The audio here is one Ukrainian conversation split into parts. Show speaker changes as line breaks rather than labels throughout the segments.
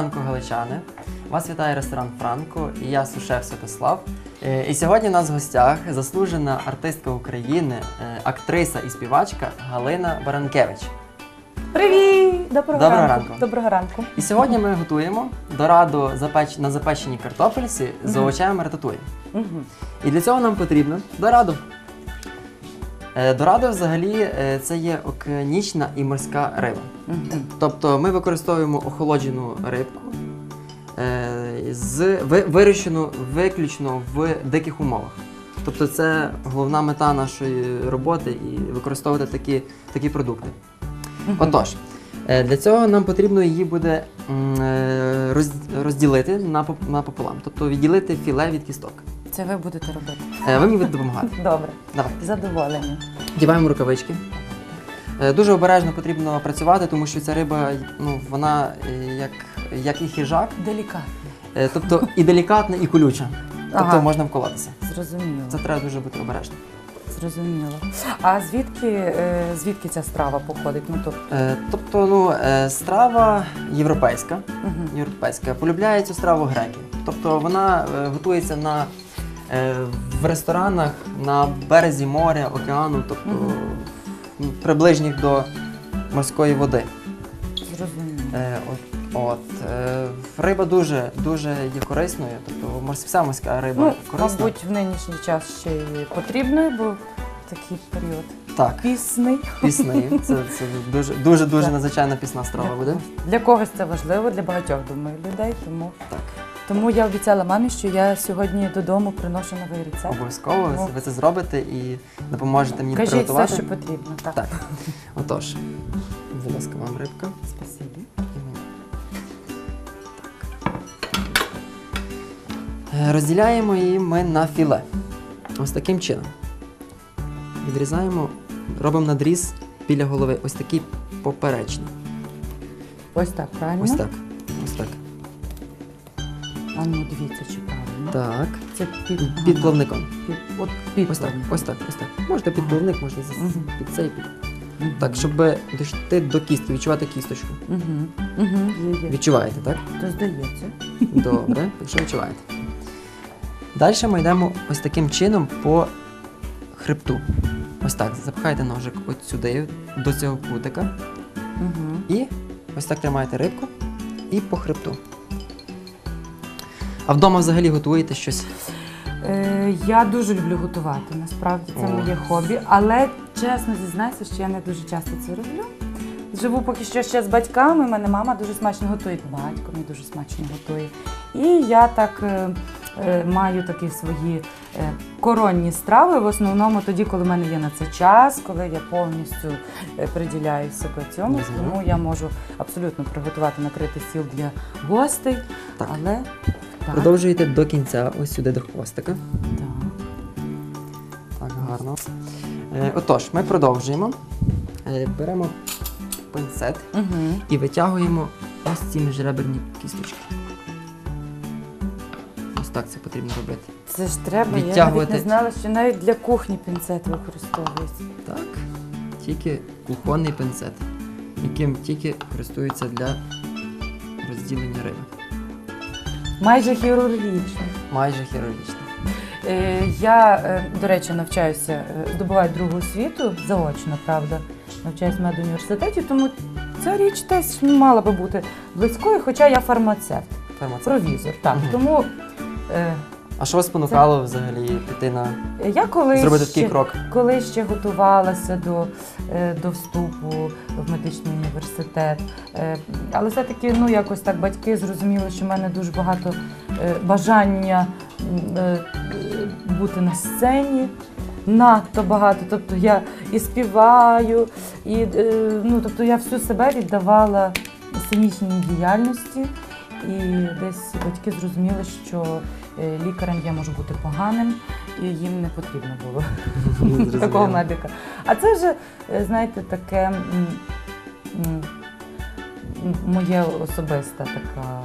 Ранку, галичани! Вас вітає ресторан Франко і я Сушев Святослав. Е, І сьогодні у нас в гостях заслужена артистка України, е, актриса і співачка Галина Баранкевич.
Привіт! Доброго,
Доброго
ранку.
ранку.
Доброго ранку.
І сьогодні ми готуємо дораду запеч... на запеченій картопельці з овочами рататуї.
Угу.
І для цього нам потрібно дораду. Е, Дорадо взагалі е, це є океанічна і морська риба.
Угу.
Тобто ми використовуємо охолоджену рибку, е, з, ви- вирощену виключно в диких умовах. Тобто це головна мета нашої роботи і використовувати такі, такі продукти. Отож, для цього нам потрібно її буде розділити на, поп- напополам, тобто відділити філе від кісток.
Це ви будете робити.
Е, Ви мені будете допомагати.
Добре,
Давай.
задоволені.
Вдіваємо рукавички. Е, Дуже обережно потрібно працювати, тому що ця риба, ну, вона е, як, як і хижак,
Делікатно.
е, тобто і делікатна, і колюча. Тобто
Ага.
можна вколотися.
Зрозуміло.
Це треба дуже бути обережним.
Зрозуміло. А звідки, е, звідки ця страва походить? Ну, тобто,
Е, Тобто, ну, е, страва європейська,
угу.
європейська, полюбляє цю страву греки. Тобто вона е, готується на, в ресторанах на березі моря, океану, тобто приближніх до морської води.
зрозуміло.
Е, от, от, е, риба дуже, дуже є корисною, тобто вся морська риба
Ну,
корисна.
мабуть, в нинішній час ще й потрібно, бо такий період
Так,
пісний.
пісни. Це, це дуже, дуже, дуже
Так.
надзвичайна пісна страва буде.
Для когось це важливо, для багатьох, думаю, людей. Тому,
Так.
Тому я обіцяла мамі, що я сьогодні додому приношу новий рецепт.
Обов'язково ви,
Ну.
ви це зробите і допоможете мені
Кажіть
приготувати.
все, що потрібно. Так.
Так. Отож, будь ласка, вам рибка.
Спасибі.
Так. Розділяємо її ми на філе. Ось таким чином. Відрізаємо, робимо надріз біля голови. Ось такий поперечний.
Ось так, правильно?
Ось так. Ось так.
А ну дивіться, чи правильно.
Так.
Це під,
Під плавником.
під, от під
Ось так,
плавник.
ось так, ось так. Можете під плавник, можна за-
Мгм.
під цей, під.
Мгм.
Так, щоб дійти до кістки, відчувати кісточку.
Мгм. Мгм. Є, є.
Відчуваєте, так?
То здається.
Добре, якщо відчуваєте. Далі ми йдемо ось таким чином по хребту. Ось так. Запхайте ножик от сюди, до цього кутика.
Угу.
І ось так тримаєте рибку і по хребту. А вдома взагалі готуєте щось?
Е, я дуже люблю готувати, насправді це моє хобі, але чесно зізнаюся, що я не дуже часто це роблю. Живу поки що ще з батьками. У мене мама дуже смачно готує, батько мій дуже смачно готує. І я так е, е, маю такі свої е, коронні страви, в основному тоді, коли в мене є на це час, коли я повністю е, приділяю себе цьому.
Мгм.
Тому я можу абсолютно приготувати накрити стіл для гостей.
Так.
Але так,
Продовжуєте до кінця, ось сюди до хвостика.
так.
Так, гарно. Е, отож, ми продовжуємо. Е, беремо пинцет
Угу.
і витягуємо ось ці міжреберні кісточки. Ось так це потрібно робити.
Це ж треба, я навіть
Відтягувати.
не знала, що навіть для кухні пінцет використовується.
Так, тільки кухонний пинцет, яким тільки користуються для розділення риби.
Майже хірургічно.
Майже хірургічно.
Е, я, е, до речі, навчаюся, е, здобуваю другу освіту заочно, правда. Навчаюся в медуніверситеті, тому ця річ теж мала би бути близькою, хоча я фармацевт,
Фармацевт.
провізор. Так,
Мгм.
тому е,
А що вас спонукало взагалі піти на
я коли
зробити
ще,
такий крок?
коли ще готувалася до, е, до вступу в медичний університет. Е, Але все-таки ну, якось так батьки зрозуміли, що в мене дуже багато е, бажання е, бути на сцені. Надто багато. Тобто я і співаю, і е, ну, тобто я всю себе віддавала сценічній діяльності. І десь батьки зрозуміли, що лікарем я можу бути поганим, і їм не потрібно було такого медика. А це вже, е, знаєте, таке моє особиста така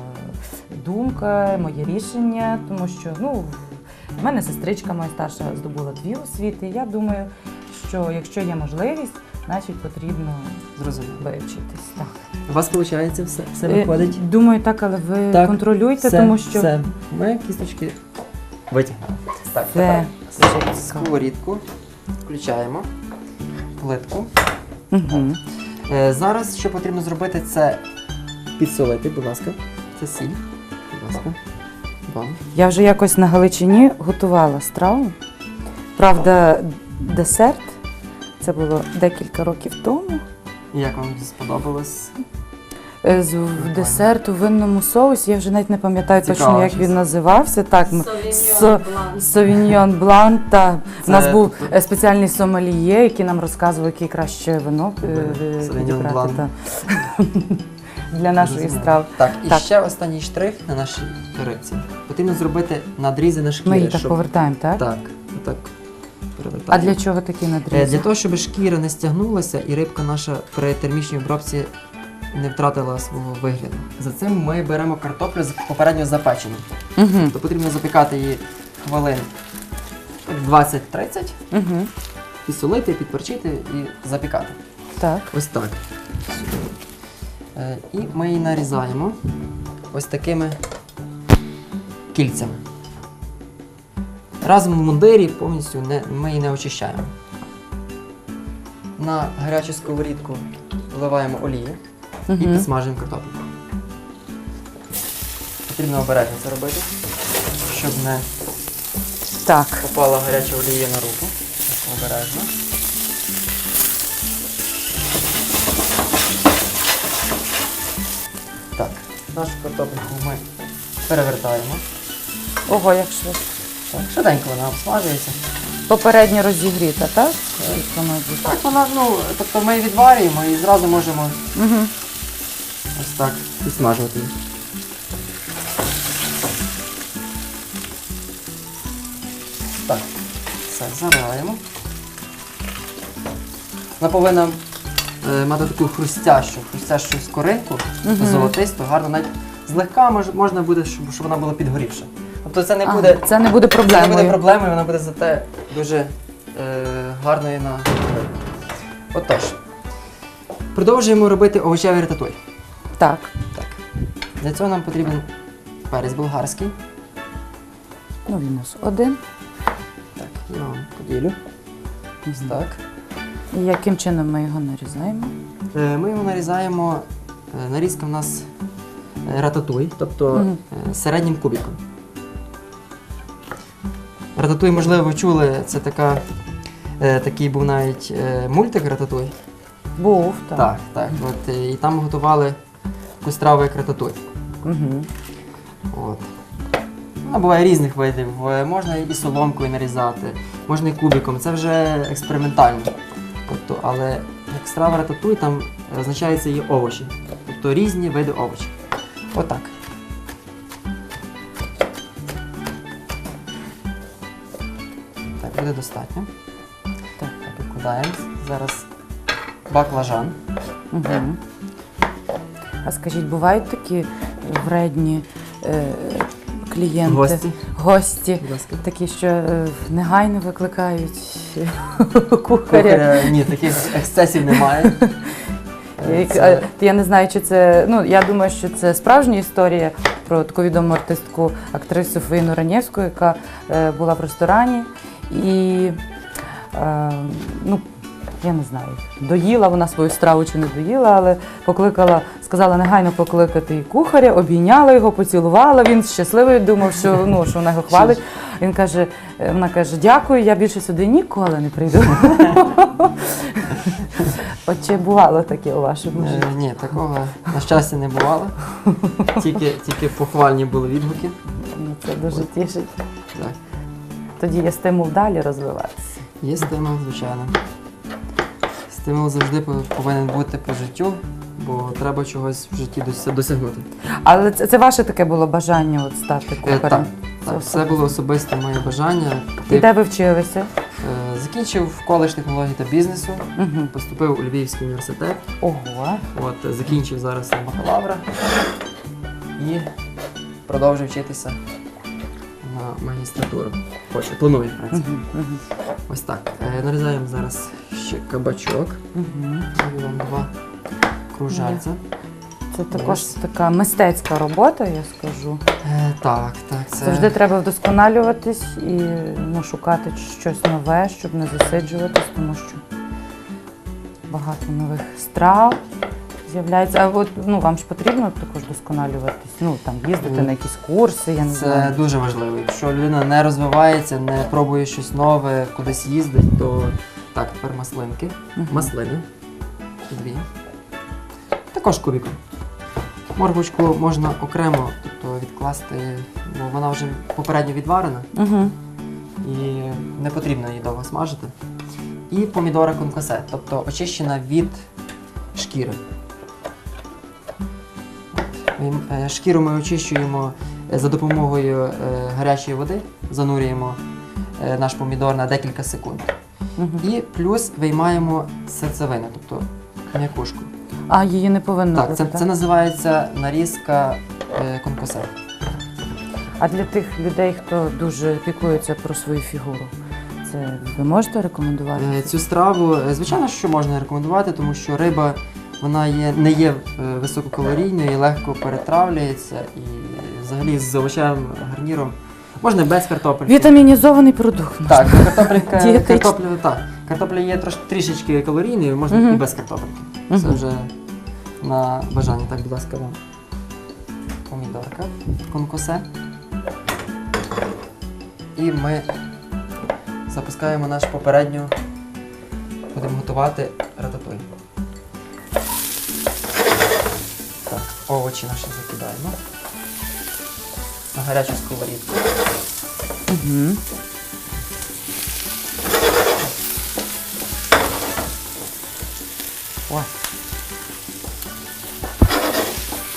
думка, моє рішення, тому що ну, в мене сестричка моя старша здобула дві освіти. Я думаю, що якщо є можливість, значить потрібно
Зрозуміло.
вивчитись. Так.
У вас виходить все, все
Е,
виходить?
Думаю, так, але ви
Так,
контролюйте,
Все,
тому що
все. Ми кісточки витягнемо. Так, тепер
чітко.
сковорідку включаємо, плитку.
Угу.
Е, зараз що потрібно зробити, це підсолити, будь ласка. Це сіль. Будь ласка. Вам.
Я вже якось на Галичині готувала страву. Правда, десерт це було декілька років тому.
Як вам сподобалось?
Е, З в десерт у винному соусі. Я вже навіть не пам'ятаю
Цікаво,
точно, як він називався. Так, ми- Совіньйон Блан. Та у нас був е, спеціальний сомельє, який нам розказував, яке краще вино е, е, підібрати та. для нашої страви.
Так, і
Так.
ще останній штрих на нашій рибці. Потрібно зробити надрізи на шкірі.
Ми її так
щоб...
повертаємо, так?
Так, так.
А для чого такі
Е,
надрізи?
Для того, щоб шкіра не стягнулася і рибка наша при термічній обробці не втратила свого вигляду. За цим ми беремо картоплю з попередньо запечену.
Угу.
То потрібно запікати її хвилин 20-30,
Угу.
підсолити, підперчити і запікати.
Так.
Ось так. Е, І ми її нарізаємо ось такими кільцями. Разом в мундирі повністю не, ми її не очищаємо. На гарячу сковорідку вливаємо олію і
Угу.
підсмажуємо картоплю. Потрібно обережно це робити, щоб не
Так.
попала гаряча олія на руку. Обережно. Так, нашу картопельку ми перевертаємо.
Ого, як швидко.
Так, швиденько вона обсмажується.
Попередньо розігріта, так?
Так, вона, ну, тобто ми її відварюємо і зразу можемо
Угу.
ось так підсмажувати її. Так, все, заливаємо. Вона повинна е, мати таку хрустящу, хрустящу скоринку,
Мгм.
золотисту, гарно, навіть злегка мож, можна буде, щоб, щоб вона була підгорівша. Тобто це не
Ага,
буде,
це не буде
це не буде
проблемою.
проблемою, вона буде зате дуже е, гарною на вигляд. Отож, продовжуємо робити овочевий рататуй.
Так.
Так. Для цього нам потрібен перець болгарський.
Ну, він у нас один.
Так, я вам поділю. Ось так.
І яким чином ми його нарізаємо?
Е, Ми його нарізаємо. е, Нарізка в нас е, рататуй, тобто
Мгм.
е, середнім кубиком. Рататуй, можливо, ви чули, це така, е, такий був навіть е, мультик Рататуй.
Був, так.
Так, так. От, е, і там готували таку страву, як рататуй.
Угу.
От. Вона буває різних видів. Е, Можна і соломкою нарізати, можна і кубиком. Це вже експериментально. Тобто, але як страва рататуй, там е, означається її овочі. Тобто різні види овочів. Отак. Буде достатньо.
Так.
Так, викладаємо. Зараз баклажан.
Угу. А скажіть, бувають такі вредні е, клієнти?
Гості.
Гості. Такі, що е, негайно викликають кухаря.
Кухаря, ні, таких ексцесів немає. Це-
Я не знаю, чи це. Ну, я думаю, що це справжня історія про таку відому артистку, актрису Фаїну Ранєвську, яка е, була в ресторані і. Е, ну, я не знаю, доїла вона свою страву чи не доїла, але покликала, сказала негайно покликати і кухаря, обійняла його, поцілувала. Він щасливий думав, що, ну, що вона його хвалить. Він каже, е, вона каже, дякую, я більше сюди ніколи не прийду. От чи бувало таке у вашому житті?
Е, ні, такого на щастя не бувало. Тільки, тільки похвальні були відгуки.
Ну, Це дуже тішить.
Так.
Тоді є стимул далі розвиватися.
Є стимул, звичайно. Стимул завжди повинен бути по життю, бо треба чогось в житті досягнути.
Але це, це ваше таке було бажання от стати
Е, так, так, це було особисте моє бажання.
І де ви вчилися?
е, закінчив коледж технологій та бізнесу,
Угу.
поступив у Львівський університет,
Ого.
от, е, закінчив зараз бакалавра і продовжив вчитися магістратуру. Хочу, планую.
Угу.
Ось так. Е, нарізаємо зараз ще кабачок.
Угу.
І вам два кружальця.
Це також
Ось.
така мистецька робота, я скажу.
Е, так, так, це.
Завжди треба вдосконалюватись і ну, шукати щось нове, щоб не засиджуватись, тому що багато нових страв з'являється. А от ну вам ж потрібно також вдосконалюватись. Ну там їздити на якісь курси, я не
Це
знаю.
дуже важливо. Якщо людина не розвивається, не пробує щось нове, кудись їздить, то так, тепер маслинки.
Мгм.
Маслини. Дві. Також кубиком. Морквочку можна окремо тобто, відкласти, бо вона вже попередньо відварена
Угу.
і не потрібно її довго смажити. І помідора конкосе, тобто очищена від шкіри. Е, Шкіру ми очищуємо е, за допомогою е, гарячої води, занурюємо наш помідор на декілька секунд. І плюс виймаємо серцевину, тобто м'якушку.
А її не повинно
Так,
бути.
це, це називається нарізка конкосе.
А для тих людей, хто дуже піклується про свою фігуру, це ви можете рекомендувати?
Цю страву, звичайно, що можна рекомендувати, тому що риба вона є, не є е, висококалорійною і легко перетравлюється. І взагалі з овочевим гарніром можна без картопельки.
Вітамінізований продукт. можна.
Так, картопелька, картопля, так. Картопля є трош, трішечки калорійною, можна
Мгм.
і без картопельки. Це
Мгм.
вже на бажання. Так, будь ласка, вам. Помідорка, конкосе. І ми запускаємо наш попередньо. Будемо готувати рататуй. Овочі наші закидаємо. На гарячу сковорідку.
Угу.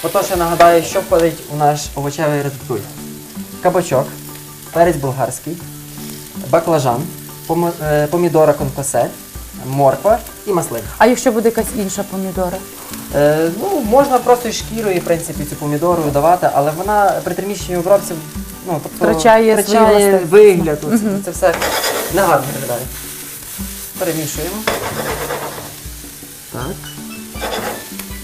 Отож, я нагадаю, що входить у наш овочевий рататуй. Кабачок, перець болгарський, баклажан, е, помідора конкосе, морква і маслин.
А якщо буде якась інша помідора?
Е, ну, можна просто шкірою, в принципі, цю помідору давати, але вона при термічній обробці ну, тобто,
Втрачає свої
втрачає
властивості.
вигляд. Оце,
Мгм.
це все негарно виглядає. Перемішуємо. Так.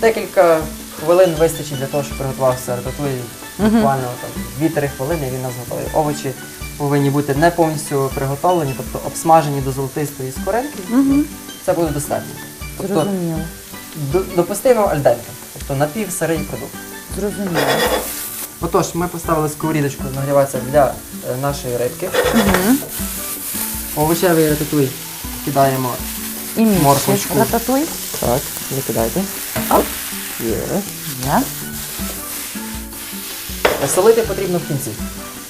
Декілька хвилин вистачить для того, щоб приготувався рататуй. Буквально там 2-3 хвилини і він у нас готовий. Овочі повинні бути не повністю приготовлені, тобто обсмажені до золотистої скоринки.
Угу.
Це буде достатньо. Тобто
Зрозуміло.
До- допустимо альденте, тобто напівсирий продукт.
Зрозуміло.
Отож, ми поставили сковорідочку нагріватися для е, нашої рибки.
Угу.
Овочевий рататуй кидаємо.
І
Морквочку.
рататуй.
Так, закидайте.
Оп.
Є.
Я.
Солити потрібно в кінці.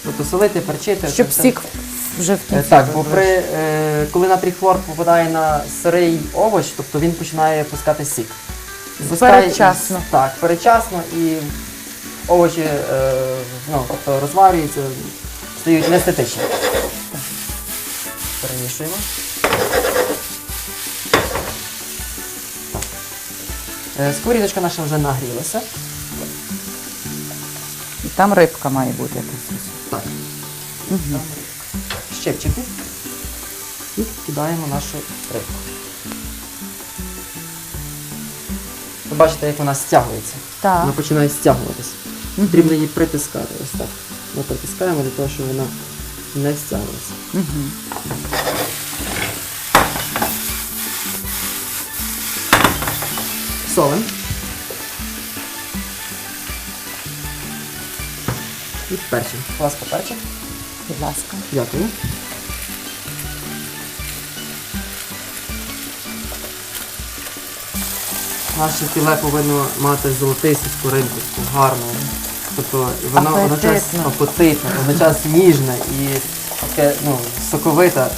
Тобто солити, перчити.
Щоб
все.
сік вже в
Е,
кінці.
Так, бо при, е, коли натрій хлор попадає на сирий овоч, тобто він починає пускати сік. Пускає-
Передчасно.
Так, передчасно і овочі е, ну, тобто розварюються, стають неестетичні. Перемішуємо. Е, Сковорідочка наша вже нагрілася.
І там рибка має бути якась.
Так.
Угу.
Щепчики і кидаємо нашу рибку. Ви бачите, як вона стягується.
Так.
Вона починає стягуватися.
Мгм.
Потрібно її притискати. Ось так. Ми притискаємо для того, щоб вона не стягувалася.
Угу.
Солим. І перчим. Ласка, перчик.
Будь ласка.
Дякую. Наше філе повинно мати золотисту таку гарну. Тобто воно водночас апетитне, водночас ніжне і таке ну, соковита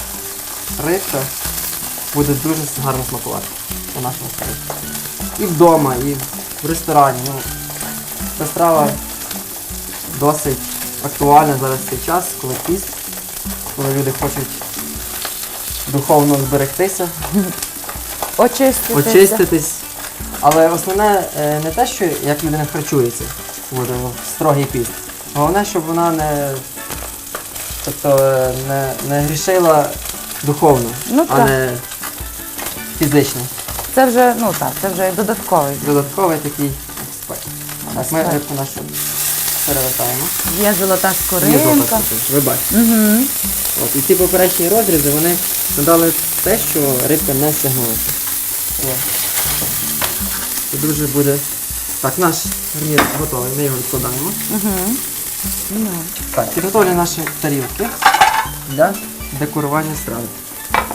рибка буде дуже гарно смакувати у нашому столі. І вдома, і в ресторані. Ну, ця страва досить актуальна зараз цей час, коли піст, коли люди хочуть духовно зберегтися,
Очиститися.
очиститись. Але основне е, не те, що як людина харчується буде в строгий піст. Головне, щоб вона не, тобто, е, не, не грішила духовно,
Ну
а
так.
не фізичний.
Це вже, ну так, це вже додатковий.
Додатковий такий аспект. Так, ми
Аспект.
рибку нашу перевертаємо.
Є золота
Є золота скоринка, Ви бачите.
Угу.
От, і ці поперечні розрізи вони надали те, що рибка не стягнулася. О. Це дуже буде. Так, наш гарнір готовий, ми його відкладаємо.
Угу. Ну.
Так, підготовлені наші тарілки для декорування страви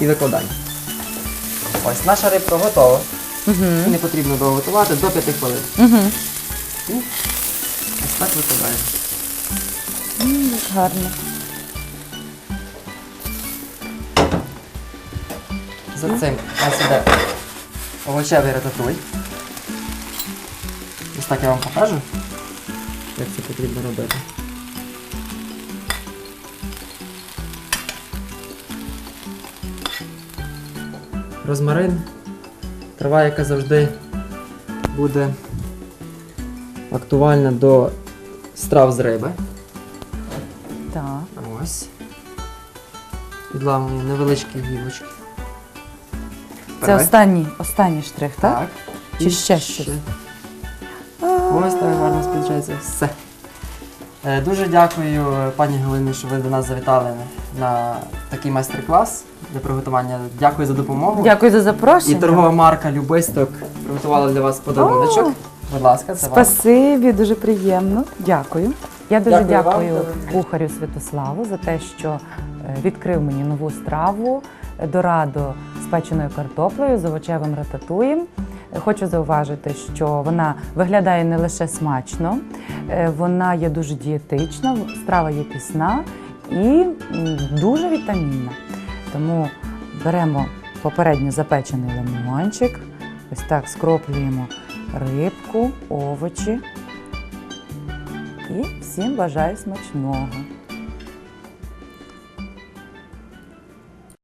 і викладання. Ось наша рибка готова.
Угу.
Не потрібно довго готувати до 5 хвилин.
Угу.
І так викладаємо.
Гарно.
За цим у нас іде овочевий рататуй. Ось так я вам покажу, як це потрібно робити. Розмарин. Трава, яка завжди буде актуальна до страв з риби.
Так.
Ось. Підламуємо невеличкі гілочки.
Це останній, останній штрих, так?
Так.
Чи
І
ще щось?
Ось так гарно сполучається все. Е, Дуже дякую, е, пані Галині, що ви до нас завітали на такий майстер-клас для приготування. Дякую за допомогу.
Дякую за запрошення.
І торгова марка Любисток приготувала для вас подаруночок.
О!
Будь ласка, це вам.
Спасибі, дуже приємно. Дякую. Я дуже
Дякую вам.
дякую
Дякую.
кухарю Святославу за те, що е, відкрив мені нову страву е, дорадо з печеною картоплею, з овочевим рататуєм. Е, Хочу зауважити, що вона виглядає не лише смачно, е, вона є дуже дієтична, страва є пісна і м, дуже вітамінна. Тому беремо попередньо запечений лимончик, ось так скроплюємо рибку, овочі. І всім бажаю смачного.